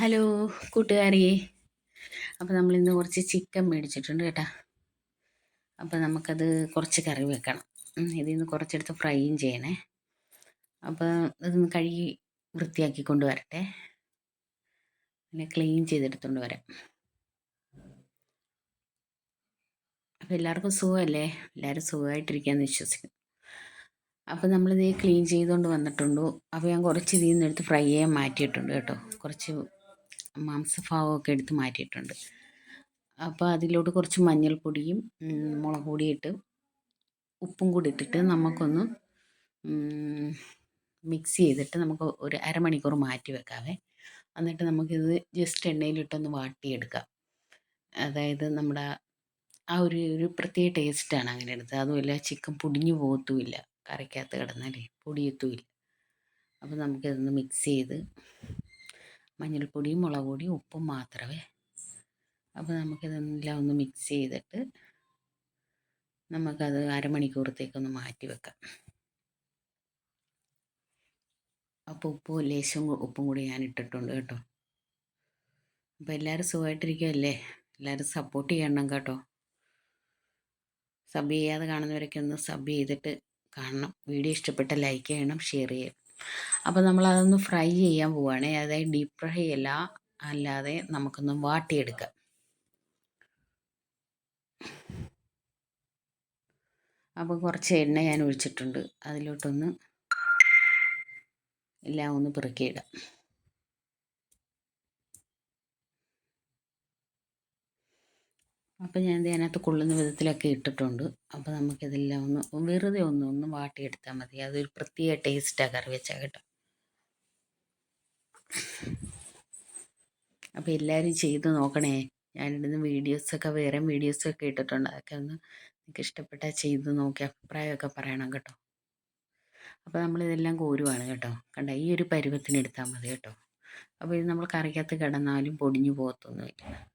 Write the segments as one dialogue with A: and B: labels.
A: Hello കൂട്ടുകാരി. അപ്പോൾ നമ്മളിന്ന് കുറച്ച് ചിക്കൻ മേടിച്ചിട്ടുണ്ട് കേട്ടോ. അപ്പോൾ നമുക്കത് കുറച്ച് കറി വെക്കണം. ഇതിൽ നിന്ന് കുറച്ചെടുത്ത് ഫ്രൈയും ചെയ്യണേ. അപ്പോൾ ഇതൊന്ന് കഴുകി വൃത്തിയാക്കി കൊണ്ടുവരട്ടെ. പിന്നെ ക്ലീൻ ചെയ്തെടുത്തുകൊണ്ട് വരാം. അപ്പോൾ എല്ലാവർക്കും സുഖമല്ലേ? എല്ലാവരും സുഖമായിട്ടിരിക്കാമെന്ന് വിശ്വസിക്കുന്നു. അപ്പോൾ നമ്മളിത് ക്ലീൻ ചെയ്തുകൊണ്ട് വന്നിട്ടുണ്ടോ. അപ്പോൾ ഞാൻ കുറച്ച് ഇതിൽ നിന്ന് എടുത്ത് ഫ്രൈ ചെയ്യാൻ മാറ്റിയിട്ടുണ്ട് കേട്ടോ. കുറച്ച് മാംസഭാഗമൊക്കെ എടുത്ത് മാറ്റിയിട്ടുണ്ട്. അപ്പോൾ അതിലോട്ട് കുറച്ച് മഞ്ഞൾപ്പൊടിയും മുളക് പൊടി ഇട്ട് ഉപ്പും കൂടി ഇട്ടിട്ട് നമുക്കൊന്ന് മിക്സ് ചെയ്തിട്ട് നമുക്ക് ഒരു അരമണിക്കൂർ മാറ്റി വെക്കാവേ. എന്നിട്ട് നമുക്കിത് ജസ്റ്റ് എണ്ണയിലിട്ടൊന്ന് വാട്ടിയെടുക്കാം. അതായത് നമ്മുടെ ആ ഒരു ഒരു പ്രത്യേക ടേസ്റ്റാണ് അങ്ങനെ എടുത്തത്. അതുമല്ല ചിക്കൻ പൊടിഞ്ഞു പോകത്തുമില്ല. കറിക്കകത്ത് കിടന്നാലേ പൊടിയത്തുമില്ല. അപ്പോൾ നമുക്കിതൊന്ന് മിക്സ് ചെയ്ത് മഞ്ഞൾപ്പൊടിയും മുളക് പൊടിയും ഉപ്പും മാത്രമേ. അപ്പോൾ നമുക്കിതെല്ലാം ഒന്ന് മിക്സ് ചെയ്തിട്ട് നമുക്കത് അരമണിക്കൂറത്തേക്കൊന്ന് മാറ്റി വെക്കാം. അപ്പോൾ ഉപ്പും ലേശം ഉപ്പും കൂടി ഞാൻ ഇട്ടിട്ടുണ്ട് കേട്ടോ. അപ്പോൾ എല്ലാവരും സുഖമായിട്ടിരിക്കുമല്ലേ എല്ലാവരും സപ്പോർട്ട് ചെയ്യണം കേട്ടോ. സബ് ചെയ്യാതെ കാണുന്നവരൊക്കെ ഒന്ന് സബ് ചെയ്തിട്ട് കാണണം. വീഡിയോ ഇഷ്ടപ്പെട്ട ലൈക്ക് ചെയ്യണം ഷെയർ ചെയ്യണം. അപ്പോൾ നമ്മളതൊന്ന് ഫ്രൈ ചെയ്യാൻ പോവുകയാണ് അതായത് ഡീപ്പ് ഫ്രൈ അല്ല അല്ലാതെ നമുക്കൊന്ന് വാട്ടിയെടുക്കാം. അപ്പോൾ കുറച്ച് എണ്ണ ഞാൻ ഒഴിച്ചിട്ടുണ്ട്. അതിലോട്ടൊന്ന് എല്ലാം ഒന്ന് പെറുക്കിയിടാം. അപ്പോൾ ഞാൻ അതിനകത്ത് കൊള്ളുന്ന വിധത്തിലൊക്കെ ഇട്ടിട്ടുണ്ട്. അപ്പോൾ നമുക്കിതെല്ലാം ഒന്ന് വെറുതെ ഒന്ന് ഒന്ന് വാട്ടിയെടുത്താൽ മതി. അതൊരു പ്രത്യേക ടേസ്റ്റാണ് കറി വെച്ചാൽ കേട്ടോ. അപ്പോൾ എല്ലാവരും ചെയ്ത് നോക്കണേ. ഞാനിടുന്ന വീഡിയോസൊക്കെ വേറെ വീഡിയോസൊക്കെ ഇട്ടിട്ടുണ്ട്. അതൊക്കെ ഒന്ന് നിങ്ങൾക്ക് ഇഷ്ടപ്പെട്ടാൽ ചെയ്ത് നോക്കി അഭിപ്രായമൊക്കെ പറയണം കേട്ടോ. അപ്പോൾ നമ്മളിതെല്ലാം കോരുവാണ് കേട്ടോ. കണ്ട? ഈ ഒരു പരുവത്തിന് എടുത്താൽ മതി കേട്ടോ. അപ്പോൾ ഇത് നമ്മൾ കറിക്കകത്ത് കിടന്നാലും പൊടിഞ്ഞു പോകത്തൊന്നുമില്ല.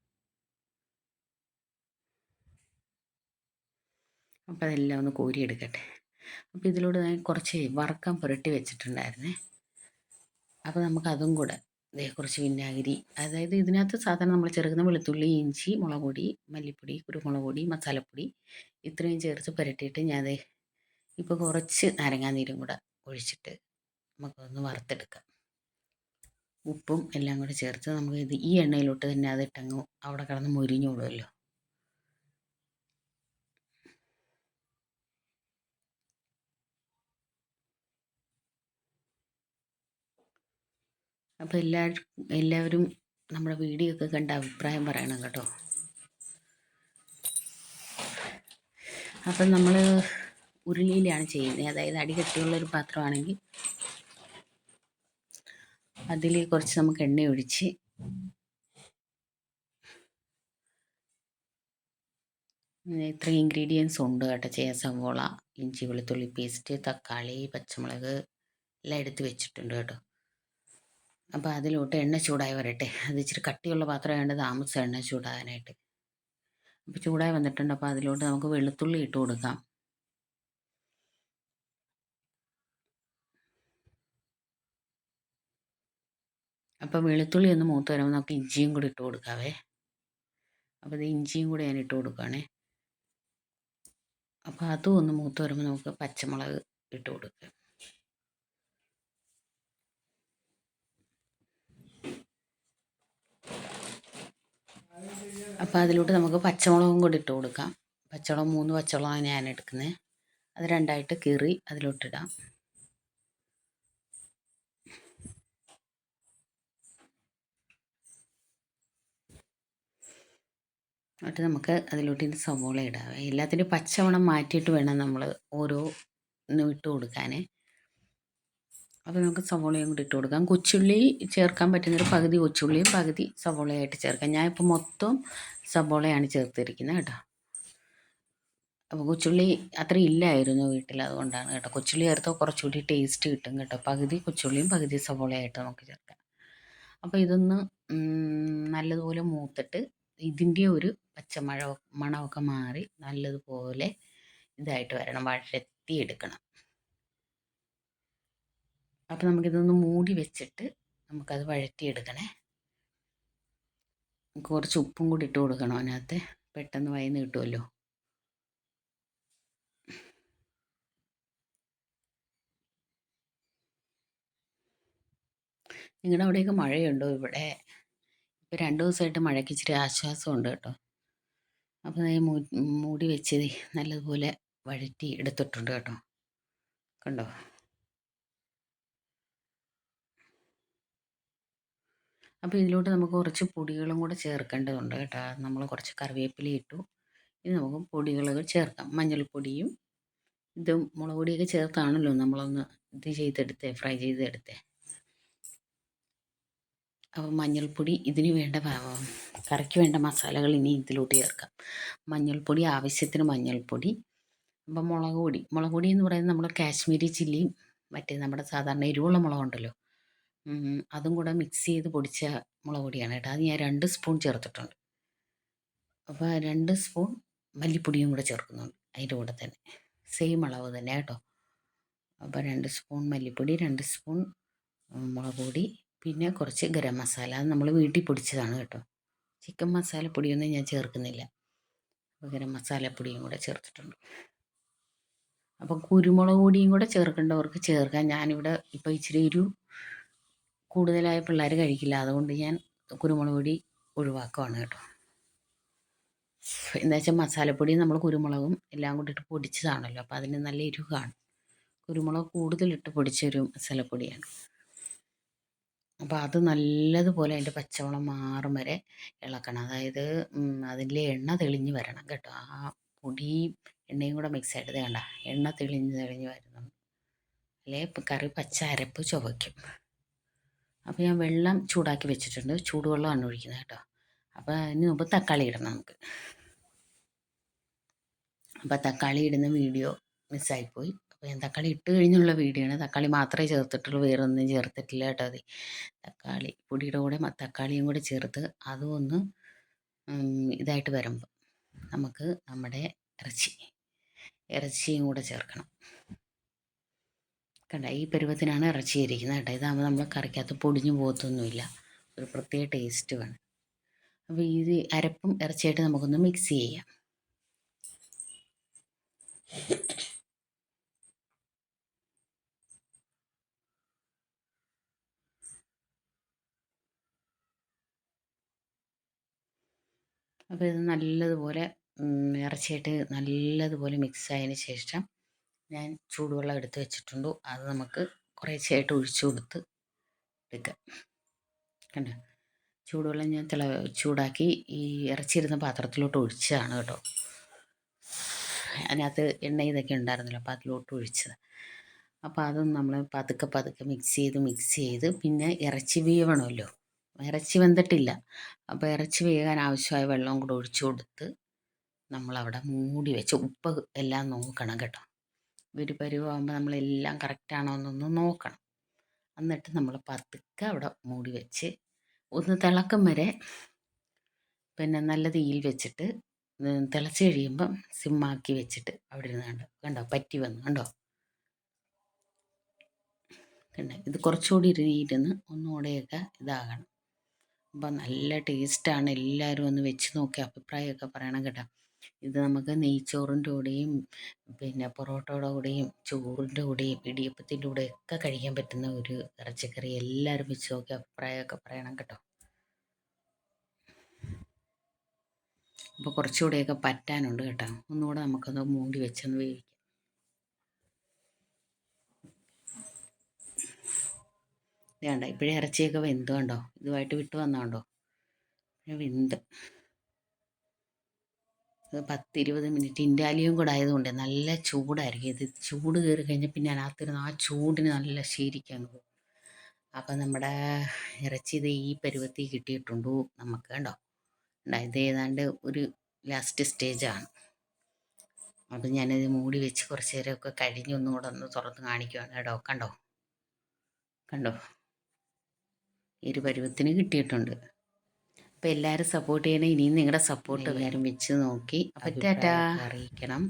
A: അപ്പോൾ അതെല്ലാം ഒന്ന് കോരിയെടുക്കട്ടെ. അപ്പോൾ ഇതിലൂടെ ഞാൻ കുറച്ച് വറക്കാൻ പുരട്ടി വെച്ചിട്ടുണ്ടായിരുന്നേ. അപ്പോൾ നമുക്കതും കൂടെ ഇതേ കുറച്ച് വിനാഗിരി അതായത് ഇതിനകത്ത് സാധാരണ നമ്മൾ ചേർക്കുന്ന വെളുത്തുള്ളി ഇഞ്ചി മുളക് പൊടി മല്ലിപ്പൊടി കുരുമുളക് പൊടി മസാലപ്പൊടി ഇത്രയും ചേർത്ത് പുരട്ടിയിട്ട് ഞാൻ അതേ ഇപ്പോൾ കുറച്ച് നാരങ്ങാനീരും കൂടെ ഒഴിച്ചിട്ട് നമുക്കൊന്ന് വറുത്തെടുക്കാം. ഉപ്പും എല്ലാം കൂടെ ചേർത്ത് നമുക്ക് ഇത് ഈ എണ്ണയിലോട്ട് തന്നെ അതിട്ടങ്ങ് അവിടെ കിടന്ന് മുരിഞ്ഞോളുമല്ലോ അപ്പോൾ എല്ലാവരും എല്ലാവരും നമ്മുടെ വീഡിയോ ഒക്കെ കണ്ട അഭിപ്രായം പറയണം കേട്ടോ. അപ്പം നമ്മൾ ഉരുളിയിലാണ് ചെയ്യുന്നത്. അതായത് അടി കട്ടിയുള്ളൊരു പാത്രമാണെങ്കിൽ അതിൽ കുറച്ച് നമുക്ക് എണ്ണ ഒഴിച്ച് ഇത്ര ഇൻഗ്രീഡിയൻസ് ഉണ്ട് കേട്ടോ. ചെയ്യാൻ സവോള ഇഞ്ചി വെളുത്തുള്ളി പേസ്റ്റ് തക്കാളി പച്ചമുളക് എല്ലാം എടുത്ത് വെച്ചിട്ടുണ്ട് കേട്ടോ. അപ്പോൾ അതിലോട്ട് എണ്ണ ചൂടായി വരട്ടെ. അത് ഇച്ചിരി കട്ടിയുള്ള പാത്രം വേണ്ട താമസം എണ്ണ ചൂടാകാനായിട്ട്. അപ്പോൾ ചൂടായി വന്നിട്ടുണ്ട്. അപ്പോൾ അതിലോട്ട് നമുക്ക് വെളുത്തുള്ളി ഇട്ട് കൊടുക്കാം. അപ്പോൾ വെളുത്തുള്ളി ഒന്ന് മൂത്ത് വരുമ്പോൾ നമുക്ക് ഇഞ്ചിയും കൂടി ഇട്ട് കൊടുക്കാവേ. അപ്പോൾ ഇത് ഇഞ്ചിയും കൂടി ഞാൻ ഇട്ട് കൊടുക്കുകയാണേ അപ്പോൾ അതും ഒന്ന് മൂത്ത് വരുമ്പോൾ നമുക്ക് പച്ചമുളക് ഇട്ട് കൊടുക്കാം. അപ്പോൾ അതിലോട്ട് നമുക്ക് പച്ചമുളകും കൂടി ഇട്ട് കൊടുക്കാം. പച്ചമുളക് മൂന്ന് പച്ചമുളകാണ് ഞാൻ എടുക്കുന്നത് അത് രണ്ടായിട്ട് കീറി അതിലോട്ടിടാം എന്നിട്ട് നമുക്ക് അതിലോട്ട് ഇനി സവോള ഇടാം. എല്ലാത്തിന്റെയും പച്ചമണം മാറ്റിയിട്ട് വേണം നമ്മൾ ഓരോ ഇട്ട് കൊടുക്കാൻ അപ്പോൾ നമുക്ക് സവോളയും കൂടി ഇട്ട് കൊടുക്കാം. കൊച്ചുള്ളി ചേർക്കാൻ പറ്റുന്നൊരു പകുതി കൊച്ചുള്ളിയും പകുതി സവോളയായിട്ട് ചേർക്കാം. ഞാൻ ഇപ്പോൾ മൊത്തം സവോളയാണ് ചേർത്തിരിക്കുന്നത് കേട്ടോ. അപ്പോൾ കൊച്ചുള്ളി അത്ര ഇല്ലായിരുന്നു വീട്ടിൽ അതുകൊണ്ടാണ് കേട്ടോ. കൊച്ചുള്ളി ചേർത്തോ കുറച്ചുകൂടി ടേസ്റ്റ് കിട്ടും കേട്ടോ. പകുതി കൊച്ചുള്ളിയും പകുതി സവോളയായിട്ട് നമുക്ക് ചേർക്കാം. അപ്പോൾ ഇതൊന്ന് നല്ലതുപോലെ മൂത്തിട്ട് ഇതിന്റെ ഒരു പച്ചമഴ മണമൊക്കെ മാറി നല്ലതുപോലെ ഇതായിട്ട് വരണം. വഴറ്റി എടുക്കണം അപ്പോൾ നമുക്കിതൊന്ന് മൂടി വെച്ചിട്ട് നമുക്കത് വഴറ്റിയെടുക്കണേ. കുറച്ച് ഉപ്പും കൂടി ഇട്ട് കൊടുക്കണം അതിനകത്ത്. പെട്ടെന്ന് വൈന്ന് കിട്ടുമല്ലോ നിങ്ങളുടെ അവിടെയൊക്കെ മഴയുണ്ടോ ഇവിടെ? ഇപ്പോൾ രണ്ട് ദിവസമായിട്ട് മഴയ്ക്ക് ഇച്ചിരി ആശ്വാസമുണ്ട് കേട്ടോ. അപ്പോൾ മൂടി വെച്ച് നല്ലതുപോലെ വഴറ്റി എടുത്തിട്ടുണ്ട് കേട്ടോ. കണ്ടോ? അപ്പോൾ ഇതിലോട്ട് നമുക്ക് കുറച്ച് പൊടികളും കൂടെ ചേർക്കേണ്ടതുണ്ട് കേട്ടോ. നമ്മൾ കുറച്ച് കറിവേപ്പില ഇട്ടു. ഇനി നമുക്ക് പൊടികളൊക്കെ ചേർക്കാം. മഞ്ഞൾപ്പൊടിയും ഇതും മുളക് പൊടിയൊക്കെ ചേർത്താണല്ലോ നമ്മളൊന്ന് ഇത് ചെയ്തെടുത്തേ ഫ്രൈ ചെയ്തെടുത്തേ. അപ്പോൾ മഞ്ഞൾപ്പൊടി ഇതിന് വേണ്ട കറിക്ക് വേണ്ട മസാലകൾ ഇനി ഇതിലോട്ട് ചേർക്കാം. മഞ്ഞൾപ്പൊടി ആവശ്യത്തിന് മഞ്ഞൾപ്പൊടി അപ്പോൾ മുളക് പൊടി. മുളക് പൊടി എന്ന് പറയുന്നത് നമ്മൾ കാശ്മീരി ചില്ലിയും മറ്റേ നമ്മുടെ സാധാരണ എരിവുള്ള മുളകുണ്ടല്ലോ. അതും കൂടെ മിക്സ് ചെയ്ത് പൊടിച്ച മുളക് പൊടിയാണ് കേട്ടോ. അത് ഞാൻ രണ്ട് സ്പൂൺ ചേർത്തിട്ടുണ്ട്. അപ്പോൾ രണ്ട് സ്പൂൺ മല്ലിപ്പൊടിയും കൂടെ ചേർക്കുന്നുണ്ട് അതിന്റെ കൂടെ തന്നെ. സെയിം അളവ് തന്നെ കേട്ടോ. അപ്പോൾ രണ്ട് സ്പൂൺ മല്ലിപ്പൊടി രണ്ട് സ്പൂൺ മുളക് പൊടി പിന്നെ കുറച്ച് ഗരം മസാല. അത് നമ്മൾ വീട്ടിൽ പൊടിച്ചതാണ് കേട്ടോ. ചിക്കൻ മസാലപ്പൊടിയൊന്നും ഞാൻ ചേർക്കുന്നില്ല. അപ്പോൾ ഗരം മസാലപ്പൊടിയും കൂടെ ചേർത്തിട്ടുണ്ട്. അപ്പോൾ കുരുമുളക് പൊടിയും കൂടെ ചേർക്കേണ്ടവർക്ക് ചേർക്കാം. ഞാനിവിടെ ഇപ്പോൾ ഇച്ചിരി ഒരു കൂടുതലായ പിള്ളേർ കഴിക്കില്ല. അതുകൊണ്ട് ഞാൻ കുരുമുളക് പൊടി ഒഴിവാക്കുവാണ് കേട്ടോ. എന്താ വെച്ചാൽ മസാലപ്പൊടി നമ്മൾ കുരുമുളകും എല്ലാം കൂടി ഇട്ട് പൊടിച്ചതാണല്ലോ. അപ്പോൾ അതിന് നല്ല എരിവ് കുരുമുളക് കൂടുതലിട്ട് പൊടിച്ചൊരു മസാലപ്പൊടിയാണ്. അപ്പോൾ അത് നല്ലതുപോലെ അതിന്റെ പച്ചവളം മാറും വരെ ഇളക്കണം. അതായത് അതിലെ എണ്ണ തെളിഞ്ഞ് വരണം കേട്ടോ. ആ പൊടി എണ്ണയും കൂടെ മിക്സ് ആയിട്ട് വേണ്ട എണ്ണ തെളിഞ്ഞ് തെളിഞ്ഞ് വരണം. അല്ലേ? കറി പച്ച അരപ്പ് ചുവയ്ക്കും. അപ്പോൾ ഞാൻ വെള്ളം ചൂടാക്കി വെച്ചിട്ടുണ്ട്. ചൂടുവെള്ളമാണ് ഒഴിക്കുന്നത് കേട്ടോ. അപ്പോൾ ഇനി മുമ്പ് തക്കാളി ഇടണം നമുക്ക്. അപ്പോൾ തക്കാളി ഇടുന്ന വീഡിയോ മിസ്സായിപ്പോയി അപ്പോൾ ഞാൻ തക്കാളി ഇട്ട് കഴിഞ്ഞുള്ള വീഡിയോ ആണ്. തക്കാളി മാത്രമേ ചേർത്തിട്ടുള്ളൂ. വേറെ ഒന്നും ചേർത്തിട്ടില്ല കേട്ടോ അത്. തക്കാളി പൊടിയുടെ കൂടെ തക്കാളിയും കൂടെ ചേർത്ത് അതും ഒന്ന് ഇതായിട്ട് വരുമ്പോൾ നമുക്ക് നമ്മുടെ ഇറച്ചി ഇറച്ചിയും കൂടെ ചേർക്കണം. കണ്ട ഈ പരുവത്തിനാണ് ഇറച്ചി ഇരിക്കുന്നത് കേട്ടോ. ഇതാകുമ്പോൾ നമ്മൾ കറിക്കകത്ത് പൊടിഞ്ഞു പോകത്തൊന്നുമില്ല. ഒരു പ്രത്യേക ടേസ്റ്റ് വേണം. അപ്പോൾ ഇത് അരപ്പും ഇറച്ചിയായിട്ട് നമുക്കൊന്ന് മിക്സ് ചെയ്യാം. അപ്പോൾ ഇത് നല്ലതുപോലെ ഇറച്ചിയിട്ട് നല്ലതുപോലെ മിക്സ് ആയതിന് ശേഷം ഞാൻ ചൂടുവെള്ളം എടുത്ത് വെച്ചിട്ടുണ്ട്. അത് നമുക്ക് കുറേശ്ശെയായിട്ട് ഒഴിച്ചു കൊടുത്ത് എടുക്കാം. കണ്ടോ? ചൂടുവെള്ളം ഞാൻ തിള ചൂടാക്കി ഈ ഇറച്ചിയിരുന്ന പാത്രത്തിലോട്ട് ഒഴിച്ചതാണ് കേട്ടോ. അതിനകത്ത് എണ്ണ ഇതൊക്കെ ഉണ്ടായിരുന്നല്ലോ അപ്പോൾ അതിലോട്ട് ഒഴിച്ചത്. അപ്പോൾ അത് നമ്മൾ പതുക്കെ പതുക്കെ മിക്സ് ചെയ്ത് മിക്സ് ചെയ്ത് പിന്നെ ഇറച്ചി വേവണമല്ലോ. ഇറച്ചി വെന്തിട്ടില്ല. അപ്പോൾ ഇറച്ചി വേകാൻ ആവശ്യമായ വെള്ളം കൂടെ ഒഴിച്ചു കൊടുത്ത് നമ്മളവിടെ മൂടി വെച്ച് ഉപ്പ് എല്ലാം നോക്കണം കേട്ടോ. ഒരു പരുവാകുമ്പോൾ നമ്മളെല്ലാം കറക്റ്റാണോ എന്നൊന്ന് നോക്കണം. എന്നിട്ട് നമ്മൾ പതുക്കെ അവിടെ മൂടി വെച്ച് ഒന്ന് തിളക്കം വരെ പിന്നെ നല്ല തീയിൽ വെച്ചിട്ട് തിളച്ച് കഴിയുമ്പം സിമ്മാക്കി വെച്ചിട്ട് അവിടെ ഇരുന്ന് കണ്ടോ കണ്ടോ പറ്റി വന്നു കണ്ടോ? കണ്ടോ? ഇത് കുറച്ചുകൂടി ഇരുന്ന് ഒന്നുകൂടെയൊക്കെ ഇതാകണം. അപ്പം നല്ല ടേസ്റ്റാണ് എല്ലാവരും ഒന്ന് വെച്ച് നോക്കി അഭിപ്രായമൊക്കെ പറയണം കേട്ടോ. ഇത് നമുക്ക് നെയ്ച്ചോറിന്റെ കൂടെയും പിന്നെ പൊറോട്ടയുടെ കൂടെയും ചോറിന്റെ കൂടെയും ഇടിയപ്പത്തിന്റെ കൂടെയൊക്കെ കഴിക്കാൻ പറ്റുന്ന ഒരു ഇറച്ചിക്കറി. എല്ലാവരും വെച്ച് നോക്കി അഭിപ്രായമൊക്കെ പറയണം കേട്ടോ. അപ്പോൾ കുറച്ചുകൂടെയൊക്കെ പറ്റാനുണ്ട് കേട്ടോ. ഒന്നുകൂടെ നമുക്കത് മൂടി വെച്ചൊന്ന് വേവിക്കാം. വേണ്ട ഇപ്പോഴേ ഇറച്ചിയൊക്കെ വെന്തുണ്ടോ ഇതുമായിട്ട് വിട്ട് വന്നോണ്ടോ വെന്ത്. പത്തിരുപത് മിനിറ്റ് ഇൻഡാലിയും കൂടെ ആയതുകൊണ്ട് നല്ല ചൂടായിരിക്കും. ഇത് ചൂട് കയറി കഴിഞ്ഞാൽ പിന്നെ അതിനകത്തിരുന്ന് ആ ചൂടിന് നല്ല ശീരിക്കാൻ പോകും അപ്പം നമ്മുടെ ഇറച്ചി ഇത് ഈ പരുവത്തിൽ കിട്ടിയിട്ടുണ്ട് നമുക്ക് കണ്ടോ? ഇത് ഏതാണ്ട് ഒരു ലാസ്റ്റ് സ്റ്റേജാണ് അപ്പം ഞാനിത് മൂടി വെച്ച് കുറച്ച് നേരമൊക്കെ കഴിഞ്ഞൊന്നും കൂടെ ഒന്ന് തുറന്ന് കാണിക്കുവാണ്. കേട്ടോ കണ്ടോ? കണ്ടോ? ഒരു പരുവത്തിന് കിട്ടിയിട്ടുണ്ട്. അപ്പോൾ എല്ലാവരും സപ്പോർട്ട് ചെയ്യണം ഇനിയും നിങ്ങളുടെ സപ്പോർട്ട് വരും വെച്ച് നോക്കി. അപ്പോൾ ടാറ്റാ. അറിയിക്കണം.